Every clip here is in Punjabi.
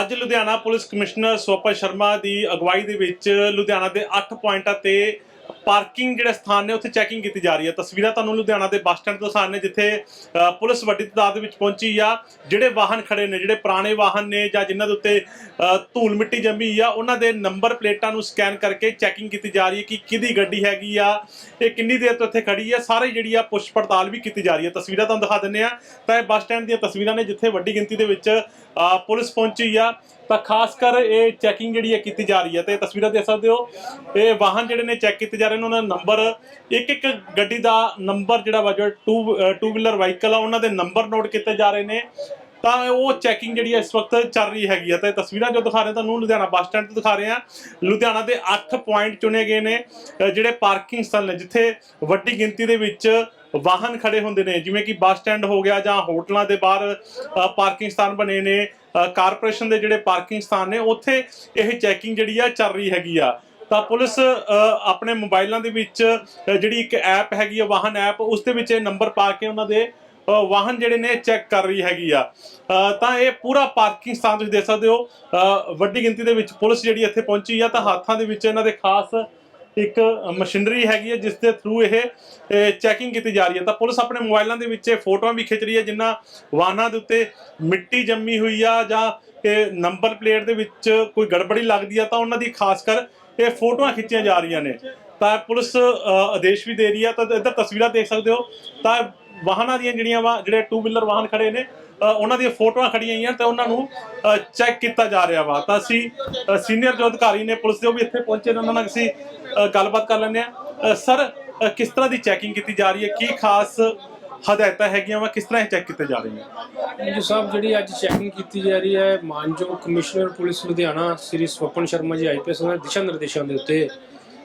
ਅੱਜ ਲੁਧਿਆਣਾ ਪੁਲਿਸ ਕਮਿਸ਼ਨਰ ਸੋਪਾ ਸ਼ਰਮਾ ਦੀ ਅਗਵਾਈ ਦੇ ਵਿੱਚ ਲੁਧਿਆਣਾ ਦੇ 8 ਪੁਆਇੰਟਾਂ ਤੇ ਪਾਰਕਿੰਗ ਜਿਹੜੇ ਸਥਾਨ ਨੇ, ਉੱਥੇ ਚੈਕਿੰਗ ਕੀਤੀ ਜਾ ਰਹੀ ਹੈ। ਤਸਵੀਰਾਂ ਤੁਹਾਨੂੰ ਲੁਧਿਆਣਾ ਦੇ ਬੱਸ ਸਟੈਂਡ ਤੋਂ ਸਾਹਮਣੇ ਜਿੱਥੇ ਪੁਲਿਸ ਵੱਡੀ ਤਾਦਾਦ ਦੇ ਵਿੱਚ ਪਹੁੰਚੀ ਆ। ਜਿਹੜੇ ਵਾਹਨ ਖੜੇ ਨੇ, ਜਿਹੜੇ ਪੁਰਾਣੇ ਵਾਹਨ ਨੇ ਜਾਂ ਜਿਨ੍ਹਾਂ ਦੇ ਉੱਤੇ ਧੂਲ ਮਿੱਟੀ ਜੰਮੀ ਆ, ਉਹਨਾਂ ਦੇ ਨੰਬਰ ਪਲੇਟਾਂ ਨੂੰ ਸਕੈਨ ਕਰਕੇ ਚੈਕਿੰਗ ਕੀਤੀ ਜਾ ਰਹੀ ਹੈ ਕਿ ਕਿਹਦੀ ਗੱਡੀ ਹੈਗੀ ਆ, ਇਹ ਕਿੰਨੀ ਦੇਰ ਤੋਂ ਇੱਥੇ ਖੜੀ ਆ, ਸਾਰੇ ਜਿਹੜੀ ਆ ਪੁੱਛ ਪੜਤਾਲ ਵੀ ਕੀਤੀ ਜਾ ਰਹੀ ਹੈ। ਤਸਵੀਰਾਂ ਤੁਹਾਨੂੰ ਦਿਖਾ ਦਿੰਨੇ ਆ ਤਾਂ ਇਹ ਬੱਸ ਸਟੈਂਡ ਦੀਆਂ ਤਸਵੀਰਾਂ ਨੇ, ਜਿੱਥੇ ਵੱਡੀ ਗਿਣਤੀ ਦੇ ਵਿੱਚ ਪੁਲਿਸ ਪਹੁੰਚੀ ਆ। ਤਾਂ ਖਾਸ ਕਰ ਇਹ ਚੈਕਿੰਗ ਜਿਹੜੀ ਹੈ ਕੀਤੀ ਜਾ ਰਹੀ ਹੈ ਤੇ ਤਸਵੀਰਾਂ ਦੇਖ ਸਕਦੇ ਹੋ। ਇਹ ਵਾਹਨ ਜਿਹੜੇ ਨੇ ਚੈੱਕ ਕੀਤੇ ਜਾ ਰਹੇ ਨੇ, ਉਹਨਾਂ ਦਾ ਨੰਬਰ ਇੱਕ ਇੱਕ ਗੱਡੀ ਦਾ ਨੰਬਰ ਜਿਹੜਾ ਵਾ, ਜੋ ਟੂ ਟੂ ਵੀਲਰ ਵਾਹੀਕਲ ਆ, ਉਹਨਾਂ ਦੇ ਨੰਬਰ ਨੋਟ ਕੀਤੇ ਜਾ ਰਹੇ ਨੇ। ਤਾਂ ਉਹ ਚੈਕਿੰਗ ਜਿਹੜੀ ਹੈ ਇਸ ਵਕਤ ਚੱਲ ਰਹੀ ਹੈਗੀ ਆ ਤੇ ਤਸਵੀਰਾਂ ਜੋ ਦਿਖਾ ਰਹੇ ਤੁਹਾਨੂੰ ਲੁਧਿਆਣਾ ਬੱਸ ਸਟੈਂਡ ਤੋਂ ਦਿਖਾ ਰਹੇ ਆ ਲੁਧਿਆਣਾ ਦੇ 8 ਪੁਆਇੰਟ ਚੁਣੇ ਗਏ ਨੇ ਜਿਹੜੇ ਪਾਰਕਿੰਗ ਸਥਲ ਨੇ, ਜਿੱਥੇ ਵੱਡੀ ਗਿਣਤੀ ਦੇ ਵਿੱਚ ਵਾਹਨ ਖੜੇ ਹੁੰਦੇ ਨੇ, ਜਿਵੇਂ ਕਿ ਬੱਸ ਸਟੈਂਡ ਹੋ ਗਿਆ ਜਾਂ ਹੋਟਲਾਂ ਦੇ ਬਾਹਰ ਪਾਰਕਿੰਗ ਸਥਾਨ ਬਣੇ ਨੇ ਕਾਰਪੋਰੇਸ਼ਨ ਦੇ ਜਿਹੜੇ ਪਾਰਕਿੰਗ ਸਥਾਨ ਨੇ, ਉੱਥੇ ਇਹ ਚੈਕਿੰਗ ਜਿਹੜੀ ਆ ਚੱਲ ਰਹੀ ਹੈਗੀ ਆ। ਤਾਂ ਪੁਲਿਸ ਆਪਣੇ ਮੋਬਾਈਲਾਂ ਦੇ ਵਿੱਚ ਜਿਹੜੀ ਇੱਕ ਐਪ ਹੈਗੀ ਆ, ਵਾਹਨ ਐਪ, ਉਸ ਦੇ ਵਿੱਚ ਇਹ ਨੰਬਰ ਪਾ ਕੇ ਉਹਨਾਂ ਦੇ ਵਾਹਨ ਜਿਹੜੇ ਨੇ ਚੈੱਕ ਕਰ ਰਹੀ ਹੈਗੀ ਆ। ਤਾਂ ਇਹ ਪੂਰਾ ਪਾਰਕਿੰਗ ਸਥਾਨ ਤੁਸੀਂ ਦੇਖ ਸਕਦੇ ਹੋ। ਵੱਡੀ ਗਿਣਤੀ ਦੇ ਵਿੱਚ ਪੁਲਿਸ ਜਿਹੜੀ ਇੱਥੇ ਪਹੁੰਚੀ ਆ, ਤਾਂ ਹੱਥਾਂ ਦੇ ਵਿੱਚ ਇਹਨਾਂ ਦੇ ਖਾਸ ਇੱਕ ਮਸ਼ੀਨਰੀ ਹੈਗੀ ਹੈ ਜਿਸ ਦੇ ਥਰੂ ਇਹ ਚੈਕਿੰਗ ਕੀਤੀ ਜਾ ਰਹੀ ਹੈ। ਤਾਂ ਪੁਲਿਸ ਆਪਣੇ ਮੋਬਾਈਲਾਂ ਦੇ ਵਿੱਚ ਇਹ ਫੋਟੋਆਂ ਵੀ ਖਿੱਚ ਰਹੀ ਹੈ ਜਿਨ੍ਹਾਂ ਵਾਹਨਾਂ ਦੇ ਉੱਤੇ ਮਿੱਟੀ ਜੰਮੀ ਹੋਈ ਆ ਜਾਂ ਇਹ ਨੰਬਰ ਪਲੇਟ ਦੇ ਵਿੱਚ ਕੋਈ ਗੜਬੜੀ ਲੱਗਦੀ ਆ ਤਾਂ ਉਹਨਾਂ ਦੀ ਖਾਸ ਕਰ ਇਹ ਫੋਟੋਆਂ ਖਿੱਚੀਆਂ ਜਾ ਰਹੀਆਂ ਨੇ। ਤਾਂ ਪੁਲਿਸ ਆਦੇਸ਼ ਵੀ ਦੇ ਰਹੀ ਆ। ਤਾਂ ਇੱਧਰ ਤਸਵੀਰਾਂ ਦੇਖ ਸਕਦੇ ਹੋ। ਤਾਂ ਵਾਹਨਾਂ ਦੀਆਂ ਜਿਹੜੀਆਂ ਵਾ, ਜਿਹੜੇ ਟੂ ਵੀਲਰ ਵਾਹਨ ਖੜੇ ਨੇ ਉਹਨਾਂ ਦੀਆਂ ਫੋਟੋਆਂ ਖੜੀਆਂ ਹੋਈਆਂ ਤੇ ਉਹਨਾਂ ਨੂੰ ਚੈੱਕ ਕੀਤਾ ਜਾ ਰਿਹਾ ਵਾ। ਤਾਂ ਅਸੀਂ ਸੀਨੀਅਰ ਜੋ ਅਧਿਕਾਰੀ ਨੇ ਪੁਲਿਸ ਦੇ ਉਹ ਵੀ ਇੱਥੇ ਪਹੁੰਚੇ ਨੇ, ਉਹਨਾਂ ਨਾਲ ਅਸੀਂ ਗੱਲਬਾਤ ਕਰ ਲੈਂਦੇ ਆ ਸਰ ਕਿਸ ਤਰ੍ਹਾਂ ਦੀ ਚੈਕਿੰਗ ਕੀਤੀ ਜਾ ਰਹੀ ਹੈ? ਕੀ ਖਾਸ ਹਦਾਇਤਾਂ ਹੈਗੀਆਂ ਵਾ? ਕਿਸ ਤਰ੍ਹਾਂ ਇਹ ਚੈੱਕ ਕੀਤੇ ਜਾ ਰਹੀਆਂ ਜੀ ਸਾਹਿਬ, ਜਿਹੜੀ ਅੱਜ ਚੈਕਿੰਗ ਕੀਤੀ ਜਾ ਰਹੀ ਹੈ, ਮਾਨਯੋਗ commissioner police Ludhiana, Shri Swapan Sharma ji IPS ਦੇ ਦਿਸ਼ਾ ਨਿਰਦੇਸ਼ਾਂ ਦੇ ਉੱਤੇ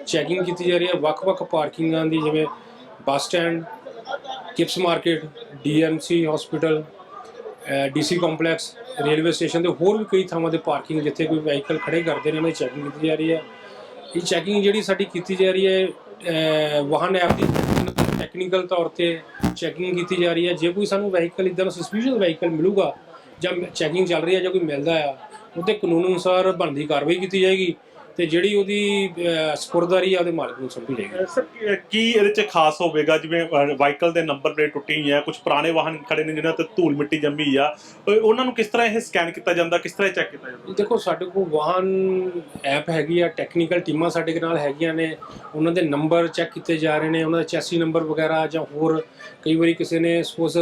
ਚੈਕਿੰਗ ਕੀਤੀ ਜਾ ਰਹੀ ਹੈ। ਵੱਖ-ਵੱਖ ਪਾਰਕਿੰਗਾਂ ਦੀ ਜਿਵੇਂ bus stand, Kipps market, DMC hospital DC complex, railway station ਤੇ ਹੋਰ ਵੀ ਕਈ ਥਾਵਾਂ ਤੇ ਪਾਰਕਿੰਗ ਜਿੱਥੇ ਕੋਈ ਵਹੀਕਲ ਖੜੇ ਕਰਦੇ ਨੇ, ਉਹਨਾਂ ਦੀ ਚੈਕਿੰਗ ਕੀਤੀ ਜਾ ਰਹੀ ਹੈ। ਇਹ ਚੈਕਿੰਗ ਜਿਹੜੀ ਸਾਡੀ ਕੀਤੀ ਜਾ ਰਹੀ ਹੈ ਵਾਹਨ ਐਪ ਦੀ ਟੈਕਨੀਕਲ ਤੌਰ ਤੇ ਚੈਕਿੰਗ ਕੀਤੀ ਜਾ ਰਹੀ ਹੈ। ਜੇ ਕੋਈ ਸਾਨੂੰ ਵਹੀਕਲ, ਇਦਾਂ ਦਾ ਸਸਪੀਸ਼ੀਅਸ ਵਹੀਕਲ ਮਿਲੂਗਾ ਜਾਂ ਚੈਕਿੰਗ ਚੱਲ ਰਹੀ ਹੈ ਜਾਂ ਕੋਈ ਮਿਲਦਾ ਆ, ਉਹਦੇ ਕਾਨੂੰਨ ਅਨੁਸਾਰ ਬਣਦੀ ਕਾਰਵਾਈ ਕੀਤੀ ਜਾਏਗੀ। ਤੇ ਜਿਹੜੀ ਉਹਦੀ ਸਪੁਰਦਾਰੀ ਆ ਉਹਦੇ ਮਾਲਕ ਨੂੰ ਸੌਂਪੀ ਜਾਏਗੀ। ਸਰ ਕੀ ਇਹਦੇ ਚ ਖਾਸ ਹੋਵੇਗਾ? ਜਿਵੇਂ ਵਾਹੀਕਲ ਦੇ ਨੰਬਰ ਪਲੇਟ ਟੁੱਟੀ ਹੋਈ ਹੈ ਕੁਝ ਪੁਰਾਣੇ ਵਾਹਨ ਖੜੇ ਨੇ ਜਿਨ੍ਹਾਂ ਤੇ ਧੂਲ ਮਿੱਟੀ ਜੰਮੀ ਆ। ਉਹ- ਉਹਨਾਂ ਨੂੰ ਕਿਸ ਤਰ੍ਹਾਂ ਇਹ ਸਕੈਨ ਕੀਤਾ ਜਾਂਦਾ? ਕਿਸ ਤਰ੍ਹਾਂ ਚੈੱਕ ਕੀਤਾ ਜਾਂਦਾ? ਦੇਖੋ ਸਾਡੇ ਕੋਲ ਵਾਹਨ ਐਪ ਹੈਗੀ ਆ ਟੈਕਨੀਕਲ ਟੀਮਾਂ ਸਾਡੇ ਨਾਲ ਹੈਗੀਆਂ ਨੇ। ਉਹਨਾਂ ਦੇ ਨੰਬਰ ਚੈੱਕ ਕੀਤੇ ਜਾ ਰਹੇ ਨੇ ਉਹਨਾਂ ਦਾ ਚੈਸੀ ਨੰਬਰ ਵਗੈਰਾ ਜਾਂ ਹੋਰ ਕਈ ਵਾਰੀ ਕਿਸੇ ਨੇ ਸਪੋਜ਼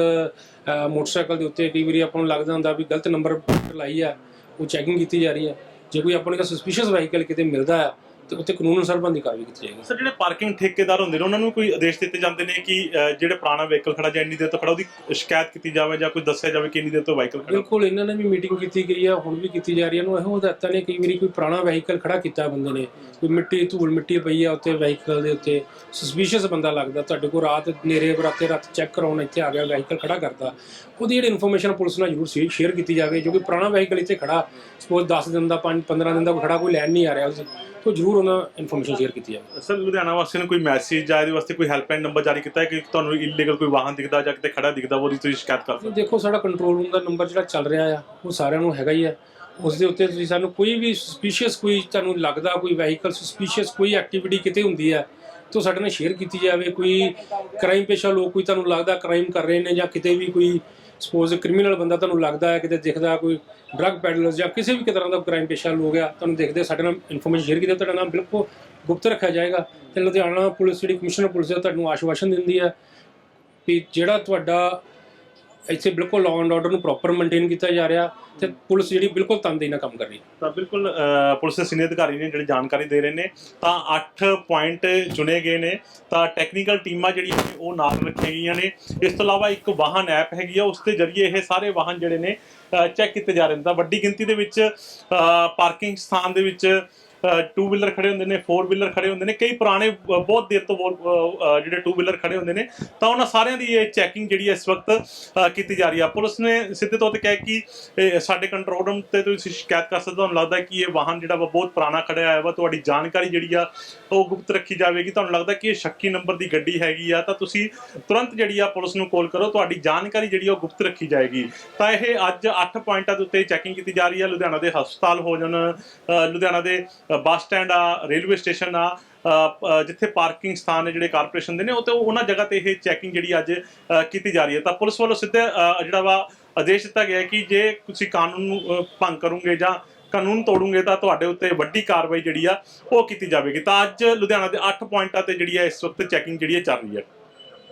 ਮੋਟਰਸਾਈਕਲ ਦੇ ਉੱਤੇ ਕਈ ਵਾਰੀ ਆਪਾਂ ਨੂੰ ਲੱਗਦਾ ਹੁੰਦਾ ਵੀ ਗਲਤ ਨੰਬਰ ਲਾਈ ਆ ਉਹ ਚੈਕਿੰਗ ਕੀਤੀ ਜਾ ਰਹੀ ਹੈ ਜੇ ਕੋਈ ਆਪਣੇ ਕੋਲ ਸਸਪੀਸ਼ੀਅਸ ਵਹੀਕਲ ਕਿਤੇ ਮਿਲਦਾ ਆ ਤੇ ਉੱਤੇ ਕਾਨੂੰਨ ਅਨੁਸਾਰ ਬੰਦੀ ਕਾਰਵਾਈ ਕੀਤੀ ਜਾਏਗੀ। ਸਰ ਜਿਹੜੇ ਪਾਰਕਿੰਗ ਠੇਕੇਦਾਰ ਹੁੰਦੇ ਨੇ ਉਹਨਾਂ ਨੂੰ ਕੋਈ ਆਦੇਸ਼ ਦਿੱਤੇ ਜਾਂਦੇ ਨੇ ਕਿ ਜਿਹੜੇ ਪੁਰਾਣਾ ਵਹੀਕਲ ਖੜਾ ਜਾਂ ਇੰਨੀ ਦੇਰ ਤੋਂ ਖੜਾ ਉਹਦੀ ਸ਼ਿਕਾਇਤ ਕੀਤੀ ਜਾਵੇ ਜਾਂ ਕੋਈ ਦੱਸਿਆ ਜਾਵੇ ਕਿ ਇੰਨੀ ਦੇਰ ਤੋਂ ਵਹੀਕਲ ਖੜਾ? ਬਿਲਕੁਲ ਇਹਨਾਂ ਨੇ ਵੀ ਮੀਟਿੰਗ ਕੀਤੀ ਗਈ ਆ ਹੁਣ ਵੀ ਕੀਤੀ ਜਾ ਰਹੀ ਹੈ ਨੂੰ ਇਹੋ ਹਦਾਇਤਾਂ ਨੇ ਕਈ ਵਾਰੀ ਕੋਈ ਪੁਰਾਣਾ ਵਹੀਕਲ ਖੜਾ ਕੀਤਾ ਬੰਦੇ ਨੇ। ਕੋਈ ਮਿੱਟੀ ਧੂਲ ਮਿੱਟੀ ਪਈ ਆ ਉੱਤੇ ਵਹੀਕਲ ਦੇ ਉੱਤੇ। ਸਸਪੀਸ਼ੀਅਸ ਬੰਦਾ ਲੱਗਦਾ ਤੁਹਾਡੇ ਕੋਲ ਰਾਤ ਹਨੇਰੇ ਬਰਾਤੇ ਰਾਤ ਚੈੱਕ ਕਰਾਉਣ ਇੱਥੇ ਆ ਗਿਆ ਵਹੀਕਲ ਖੜਾ ਕਰਦਾ। ਉਹਦੀ ਜਿਹੜੀ ਇਨਫੋਰਮੇਸ਼ਨ ਪੁਲਿਸ ਨਾਲ ਜ਼ਰੂਰ ਸ਼ੇਅਰ ਕੀਤੀ ਜਾਵੇ ਜੋ ਕਿ ਪੁਰਾਣਾ ਵਹੀਕਲ ਇੱਥੇ ਖੜਾ। ਸਪੋਜ਼ 10 ਦਿਨ ਦਾ 5 15 ਦਿਨ ਦਾ ਖੜਾ ਕੋਈ ਲੈਣ ਨਹੀਂ ਆ ਰਿਹਾ ਉਸ ਤੋਂ ਜ਼ਰੂਰ ਉਹਨਾਂ ਇਨਫੋਰਮੇਸ਼ਨ ਸ਼ੇਅਰ ਕੀਤੀ ਜਾਵੇ। ਸਰ ਲੁਧਿਆਣਾ ਵਾਸੀਆਂ ਨੂੰ ਕੋਈ ਮੈਸੇਜ ਜਾਂ ਇਹਦੇ ਵਾਸਤੇ ਕੋਈ ਹੈਲਪਲਾਈਨ ਨੰਬਰ ਜਾਰੀ ਕੀਤਾ ਹੈ ਕਿ ਤੁਹਾਨੂੰ ਇਲੀਗਲ ਕੋਈ ਵਾਹਨ ਦਿਖਦਾ ਜਾਂ ਕਿਤੇ ਖੜਾ ਦਿਖਦਾ ਉਹਦੀ ਤੁਸੀਂ ਸ਼ਿਕਾਇਤ ਕਰ ਸਕਦੇ ਦੇਖੋ ਸਾਡਾ ਕੰਟਰੋਲ ਰੂਮ ਦਾ ਨੰਬਰ ਜਿਹੜਾ ਚੱਲ ਰਿਹਾ ਆ ਉਹ ਸਾਰਿਆਂ ਨੂੰ ਹੈਗਾ ਹੀ ਆ। ਉਸ ਦੇ ਉੱਤੇ ਤੁਸੀਂ ਸਾਨੂੰ ਕੋਈ ਵੀ ਸਸਪੀਸ਼ੀਅਸ ਕੋਈ ਤੁਹਾਨੂੰ ਲੱਗਦਾ ਕੋਈ ਵਹੀਕਲ ਸਸਪੀਸ਼ੀਅਸ ਕੋਈ ਐਕਟੀਵਿਟੀ ਕਿਤੇ ਹੁੰਦੀ ਆ ਤਾਂ ਸਾਡੇ ਨਾਲ ਸ਼ੇਅਰ ਕੀਤੀ ਜਾਵੇ। ਕੋਈ ਕ੍ਰਾਈਮ ਪੇਸ਼ਾ ਲੋਕ ਕੋਈ ਤੁਹਾਨੂੰ ਲੱਗਦਾ ਕ੍ਰਾਈਮ ਕਰ ਰਹੇ ਨੇ ਜਾਂ ਕਿਤੇ ਵੀ ਕੋਈ ਸਪੋਜ਼ ਕ੍ਰਿਮੀਨਲ ਬੰਦਾ ਤੁਹਾਨੂੰ ਲੱਗਦਾ ਹੈ, ਕਿਤੇ ਦਿਖਦਾ ਕੋਈ ਡਰੱਗ ਪੈਡਲਰਸ ਜਾਂ ਕਿਸੇ ਵੀ ਤਰ੍ਹਾਂ ਦਾ ਕ੍ਰਾਈਮ ਪੇਸ਼ਾ ਲੋਕ ਆ ਤੁਹਾਨੂੰ ਦੇਖਦੇ ਸਾਡੇ ਨਾਲ ਇਨਫੋਰਮੇਸ਼ਨ ਸ਼ੇਅਰ ਕੀਤੀ, ਤੁਹਾਡਾ ਨਾਮ ਬਿਲਕੁਲ ਗੁਪਤ ਰੱਖਿਆ ਜਾਏਗਾ ਤੇ ਲੁਧਿਆਣਾ ਪੁਲਿਸ, ਜਿਹੜੀ ਕਮਿਸ਼ਨਰ ਪੁਲਿਸ ਹੈ ਤੁਹਾਨੂੰ ਆਸ਼ਵਾਸਨ ਦਿੰਦੀ ਹੈ ਕਿ ਜਿਹੜਾ ਤੁਹਾਡਾ ਇੱਥੇ ਬਿਲਕੁਲ ਲਾਅ ਐਂਡ ਆਰਡਰ ਨੂੰ ਪ੍ਰੋਪਰ ਮੇਨਟੇਨ ਕੀਤਾ ਜਾ ਰਿਹਾ ਤੇ ਪੁਲਿਸ ਜਿਹੜੀ ਬਿਲਕੁਲ ਤਨਦੇਹੀ ਨਾਲ ਕੰਮ ਕਰ ਰਹੀ ਹੈ। ਤਾਂ ਬਿਲਕੁਲ ਅ, ਪੁਲਿਸ ਦੇ ਸੀਨੀਅਰ ਅਧਿਕਾਰੀ ਨੇ ਜਿਹੜੇ ਜਾਣਕਾਰੀ ਦੇ ਰਹੇ ਨੇ ਤਾਂ 8 ਪੁਆਇੰਟ ਚੁਣੇ ਗਏ ਨੇ। ਤਾਂ ਟੈਕਨੀਕਲ ਟੀਮਾਂ ਜਿਹੜੀਆਂ ਨੇ ਉਹ ਨਾਲ ਰੱਖੀਆਂ ਗਈਆਂ ਨੇ। ਇਸ ਤੋਂ ਇਲਾਵਾ ਇੱਕ ਵਾਹਨ ਐਪ ਹੈਗੀ ਆ ਉਸ ਦੇ ਜ਼ਰੀਏ ਇਹ ਸਾਰੇ ਵਾਹਨ ਜਿਹੜੇ ਨੇ ਚੈੱਕ ਕੀਤੇ ਜਾ ਰਹੇ ਨੇ। ਤਾਂ ਵੱਡੀ ਗਿਣਤੀ ਦੇ ਵਿੱਚ ਪਾਰਕਿੰਗ ਸਥਾਨ ਦੇ ਵਿੱਚ ਟੂ ਵੀਲਰ ਖੜੇ ਹੁੰਦੇ ਨੇ ਫੋਰ ਵੀਲਰ ਖੜੇ ਹੁੰਦੇ ਨੇ ਕਈ ਪੁਰਾਣੇ ਬਹੁਤ ਦੇਰ ਤੋਂ ਬਹੁਤ, ਜਿਹੜੇ ਟੂ ਵੀਲਰ ਖੜੇ ਹੁੰਦੇ ਨੇ ਤਾਂ ਉਹਨਾਂ ਸਾਰਿਆਂ ਦੀ ਇਹ ਚੈਕਿੰਗ ਜਿਹੜੀ ਹੈ ਇਸ ਵਕਤ ਕੀਤੀ ਜਾ ਰਹੀ ਹੈ ਪੁਲਿਸ ਨੇ ਸਿੱਧੇ ਤੌਰ ਤੇ ਕਿਹਾ ਕਿ ਇਹ ਸਾਡੇ ਕੰਟਰੋਲ ਰੂਮ ਤੇ ਤੁਸੀਂ ਸ਼ਿਕਾਇਤ ਕਰ ਸਕਦੇ ਹੋ। ਤੁਹਾਨੂੰ ਲੱਗਦਾ ਕਿ ਇਹ ਵਾਹਨ ਜਿਹੜਾ ਵਾ ਬਹੁਤ ਪੁਰਾਣਾ ਖੜਿਆ ਹੋਇਆ ਵਾ ਤੁਹਾਡੀ ਜਾਣਕਾਰੀ ਜਿਹੜੀ ਆ ਉਹ ਗੁਪਤ ਰੱਖੀ ਜਾਵੇਗੀ। ਤੁਹਾਨੂੰ ਲੱਗਦਾ ਕਿ ਇਹ ਸ਼ੱਕੀ ਨੰਬਰ ਦੀ ਗੱਡੀ ਹੈਗੀ ਆ ਤਾਂ ਤੁਸੀਂ ਤੁਰੰਤ ਜਿਹੜੀ ਆ ਪੁਲਿਸ ਨੂੰ ਕਾਲ ਕਰੋ। ਤੁਹਾਡੀ ਜਾਣਕਾਰੀ ਜਿਹੜੀ ਆ ਉਹ ਗੁਪਤ ਰੱਖੀ ਜਾਏਗੀ। ਤਾਂ ਇਹ ਅੱਜ 8 ਪੁਆਇੰਟਾਂ ਦੇ ਉੱਤੇ ਚੈਕਿੰਗ ਕੀਤੀ ਜਾ ਰਹੀ ਹੈ ਲੁਧਿਆਣਾ ਦੇ ਹਸਪਤਾਲ ਹੋ ਜਾਣ ਲੁਧਿਆਣਾ ਦੇ ਬੱਸ ਸਟੈਂਡ ਆ, ਰੇਲਵੇ ਸਟੇਸ਼ਨ ਆ ਜਿੱਥੇ ਪਾਰਕਿੰਗ ਸਥਾਨ ਨੇ ਜਿਹੜੇ ਕਾਰਪੋਰੇਸ਼ਨ ਦੇ ਨੇ ਉਹ ਤੇ ਉਹਨਾਂ ਜਗ੍ਹਾ ਤੇ ਇਹ ਚੈਕਿੰਗ ਜਿਹੜੀ ਅੱਜ ਕੀਤੀ ਜਾ ਰਹੀ ਹੈ। ਤਾਂ ਪੁਲਿਸ ਵੱਲੋਂ ਸਿੱਧੇ ਜਿਹੜਾ ਵਾ ਆਦੇਸ਼ ਦਿੱਤਾ ਗਿਆ ਕਿ ਜੇ ਤੁਸੀਂ ਕਾਨੂੰਨ ਨੂੰ ਭੰਗ ਕਰੋਗੇ ਜਾਂ ਕਾਨੂੰਨ ਤੋੜੋਗੇ ਤਾਂ ਤੁਹਾਡੇ ਉੱਤੇ ਵੱਡੀ ਕਾਰਵਾਈ ਜਿਹੜੀ ਆ, ਉਹ ਕੀਤੀ ਜਾਵੇਗੀ। ਤਾਂ ਅੱਜ ਲੁਧਿਆਣਾ ਦੇ 8 ਪੁਆਇੰਟਾਂ ਤੇ ਜਿਹੜੀ ਆ ਇਸ ਵਕਤ ਚੈਕਿੰਗ ਜਿਹੜੀ ਹੈ ਚੱਲ ਰਹੀ ਹੈ।